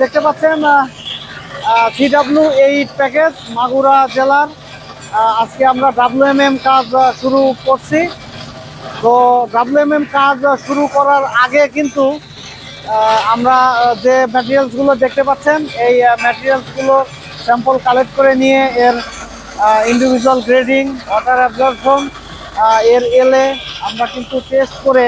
দেখতে পাচ্ছেন CW eight package Magura জেলার। আজকে আমরা ডাব্লিউএমএম কাজ শুরু করছি। তো ডাব্লিউএমএম কাজ শুরু করার আগে কিন্তু আমরা যে ম্যাটেরিয়ালসগুলো দেখতে পাচ্ছেন, এই ম্যাটেরিয়ালসগুলো স্যাম্পল কালেক্ট করে নিয়ে এর ইন্ডিভিজুয়াল গ্রেডিং ওয়াটার অ্যাবজর্পশন এর এলে আমরা কিন্তু টেস্ট করে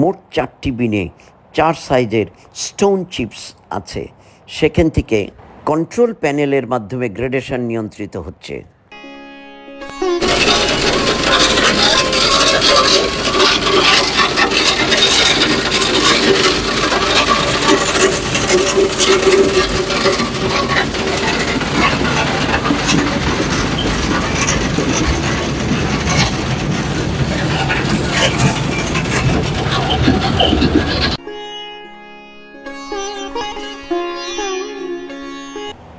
মোট চারটি বিনে চার সাইজের স্টোন চিপস আছে। সেখান থেকে কন্ট্রোল প্যানেলের মাধ্যমে গ্রেডেশন নিয়ন্ত্রিত হচ্ছে।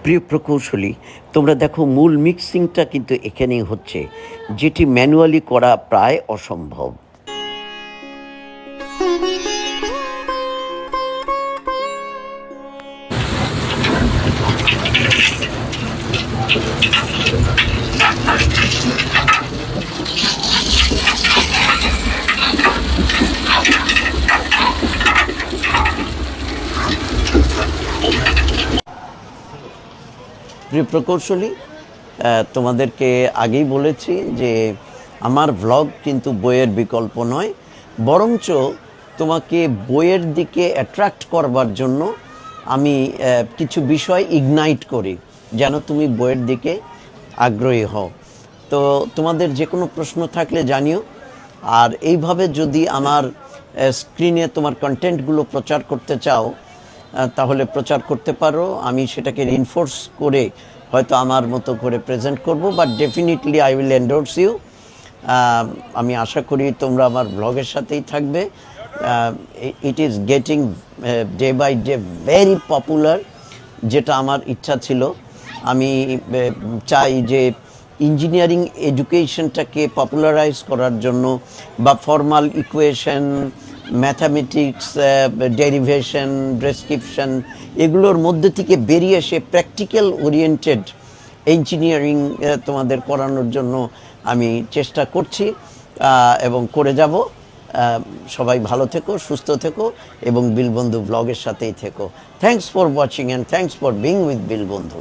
প্রিয় প্রকৌশলী তোমরা দেখো মূল মিক্সিংটা কিন্তু এখানেই হচ্ছে যেটি ম্যানুয়ালি করা প্রায় অসম্ভব। প্রিয় প্রকৌশলী তোমাদেরকে আগেই বলেছি যে আমার ভ্লগ কিন্তু বইয়ের বিকল্প নয়, বরঞ্চ তোমাকে বইয়ের দিকে অ্যাট্রাক্ট করবার জন্য আমি কিছু বিষয় ইগনাইট করি, যেন তুমি বইয়ের দিকে আগ্রহী হও। তো তোমাদের যে কোনো প্রশ্ন থাকলে জানিও, আর এইভাবে যদি আমার স্ক্রিনে তোমার কন্টেন্টগুলো প্রচার করতে চাও তাহলে প্রচার করতে পারো। আমি সেটাকে রিনফোর্স করে হয়তো আমার মতো করে প্রেজেন্ট করব but definitely I will endorse you আমি আশা করি তোমরা আমার ব্লগের সাথেই থাকবে। It is getting day by day very popular যেটা আমার ইচ্ছা ছিল। আমি চাই যে ইঞ্জিনিয়ারিং এডুকেশনটাকে পপুলারাইজ করার জন্য বা formal equation mathematics derivation description এগুলোর মধ্যে থেকে বেরিয়ে এসে প্র্যাকটিক্যাল ওরিয়েন্টেড ইঞ্জিনিয়ারিং তোমাদের করানোর জন্য আমি চেষ্টা করছি এবং করে যাব। সবাই ভালো থেকো, সুস্থ থেকো, এবং বিলবন্ধু ব্লগের সাথেই থেকো। Thanks for watching and thanks for being with Bilbondhu